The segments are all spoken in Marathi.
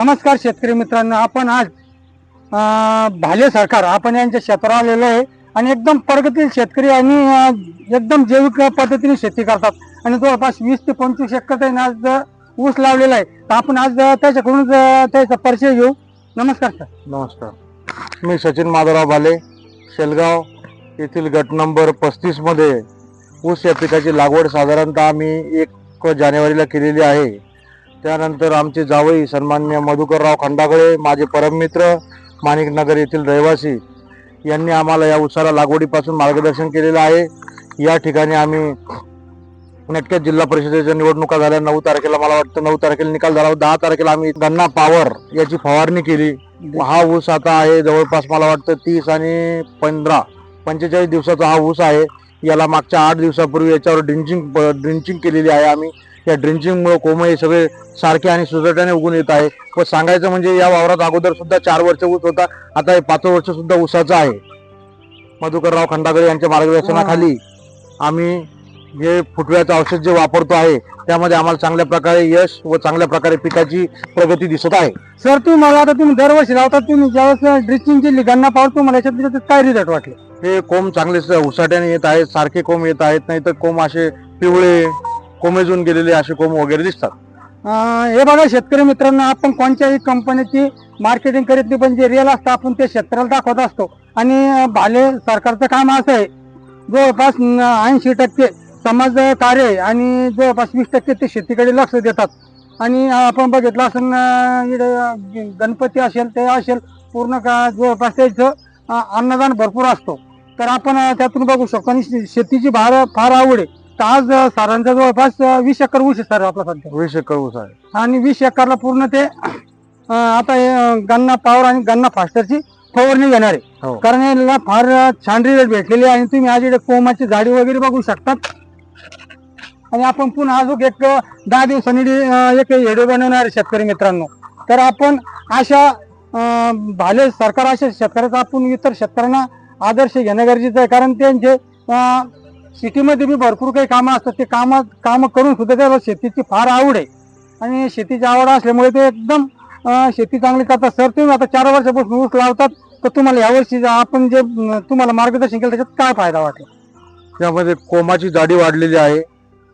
नमस्कार शेतकरी मित्रांनो आपण आज भाले सरकार आपण यांच्या क्षेत्रावर आलेलो आहे आणि एकदम प्रगतील शेतकरी आणि एकदम जैविक पद्धतीने शेती करतात. आणि जवळपास वीस ते पंचवीस एकर त्यांनी आज ऊस लावलेला आहे तर आपण आज त्याच्याकडून त्याचा परिचय घेऊ. नमस्कार सर. नमस्कार. मी सचिन माधवराव भाले शेलगाव येथील गट नंबर पस्तीसमध्ये ऊस या पिकाची लागवड साधारणतः आम्ही एक जानेवारीला केलेली आहे. त्यानंतर आमचे जावई सन्मान्य मधुकरराव खंडागळे माझे परममित्र माणिकनगर येथील रहिवासी यांनी आम्हाला या उसाला लागवडीपासून मार्गदर्शन केलेलं आहे. या ठिकाणी आम्ही नटक्यात जिल्हा परिषदेच्या निवडणुका झाल्या. नऊ तारखेला मला वाटतं नऊ तारखेला निकाल झाला. दहा तारखेला आम्ही गन्ना पॉवर याची फवारणी केली. हा ऊस आता आहे जवळपास मला वाटतं तीस आणि पंधरा पंचेचाळीस दिवसाचा हा ऊस आहे. याला मागच्या आठ दिवसापूर्वी याच्यावर ड्रिंचिंग ड्रिंचिंग केलेली आहे आम्ही. या ड्रिंचिंगमुळे हे सगळे सारखे आणि सुजटाने उगून येत आहे. व सांगायचं म्हणजे या वावरात अगोदर सुद्धा चार वर्ष ऊस होता. आता हे पाच वर्ष सुद्धा ऊसाचा आहे. मधुकरराव खंडागळे यांच्या मार्गदर्शनाखाली आम्ही जे फुटव्याचं औषध जे वापरतो आहे त्यामध्ये आम्हाला चांगल्या प्रकारे यश व चांगल्या प्रकारे पिकाची प्रगती दिसत आहे. सर तुम्ही मला आता तुम्ही दरवर्षी लावतात तुम्ही ज्यावेळेस ड्रिचिंग केली गन्ना पावर तुम्हाला याच्यात त्याच्यात काय रिझल्ट वाटले? हे कोंब चांगले उसाट्याने येत आहेत सारखे कोंब येत आहेत नाही तर कोंब असे पिवळे कोमेजून गेलेले असे कोम वगैरे दिसतात. अं, हे बघा शेतकरी मित्रांनो आपण कोणत्याही कंपनीची मार्केटिंग करीत नाही पण जे रिअल असतं आपण ते क्षेत्राला दाखवत असतो. आणि अं, भाले सरकारचं काम असं आहे जवळपास ऐंशी टक्के समाज कार्य आहे आणि जवळपास वीस टक्के ते शेतीकडे लक्ष देतात. आणि अं, आपण बघितलं असं इकडे गणपती असेल ते असेल पूर्ण का जवळपास त्याचं अं, अन्नदान भरपूर असतो. तर आपण अं, त्यातून बघू शकतो. आणि शे- शेतीची भार फार आवड आहे. तर आज सरांचा जवळपास वीस एकर ऊस आहे सर आपला सध्या. वीस एकर ऊस आहे. आणि वीस एकरला पूर्ण ते अं, आता हे, गन्ना पॉवर आणि गन्ना फास्टरची फवारणी घेणार आहे. हो. कारण याला फार छान रिझल्ट भेटलेले आहे आणि तुम्ही आज इकडे कोमाची झाडी वगैरे बघू शकतात. आणि आपण पुन्हा अजून एक अं, दहा दिवसांनी अं, एक व्हिडिओ बनवणार आहे शेतकरी मित्रांनो. तर आपण अशा अं, भाले सरकार अशा शेतकऱ्याचा आपण इतर शेतकऱ्यांना आदर्श घेणं गरजेचं आहे. कारण त्यांचे अं, सिटीमध्ये बी भरपूर काही कामं असतात. ते कामं कामं करून सुद्धा त्याला शेतीची फार आवड आहे. आणि शेतीची आवड असल्यामुळे ते एकदम शेती चांगली करतात. सर तुम्ही आता चार वर्षापासून ऊस लावतात तर तुम्हाला यावर्षी आपण जे तुम्हाला मार्गदर्शन केलं त्याच्यात काय फायदा वाटला? त्यामध्ये कोमाची जाडी वाढलेली आहे.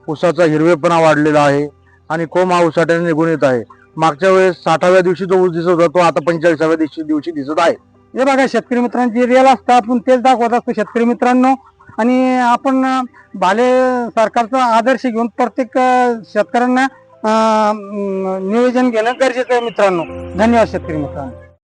ऊसाचा हिरवेपणा वाढलेला आहे. आणि कोंब हा उसाट्याने निघून येत आहे. मागच्या वेळेस साठाव्या दिवशी जो ऊस दिसत होता तो आता पंचेचाळीसाव्या दिवशी दिवशी दिसत आहे. हे बघा शेतकरी मित्रांची रिअल असतं आपण तेच दाखवत असतो. शेतकरी मित्रांनो आणि आपण भाले सरकारचा आदर्श घेऊन प्रत्येक शेतकऱ्यांना नियोजन घेणं गरजेचं आहे मित्रांनो. धन्यवाद शेतकरी मित्रांनो.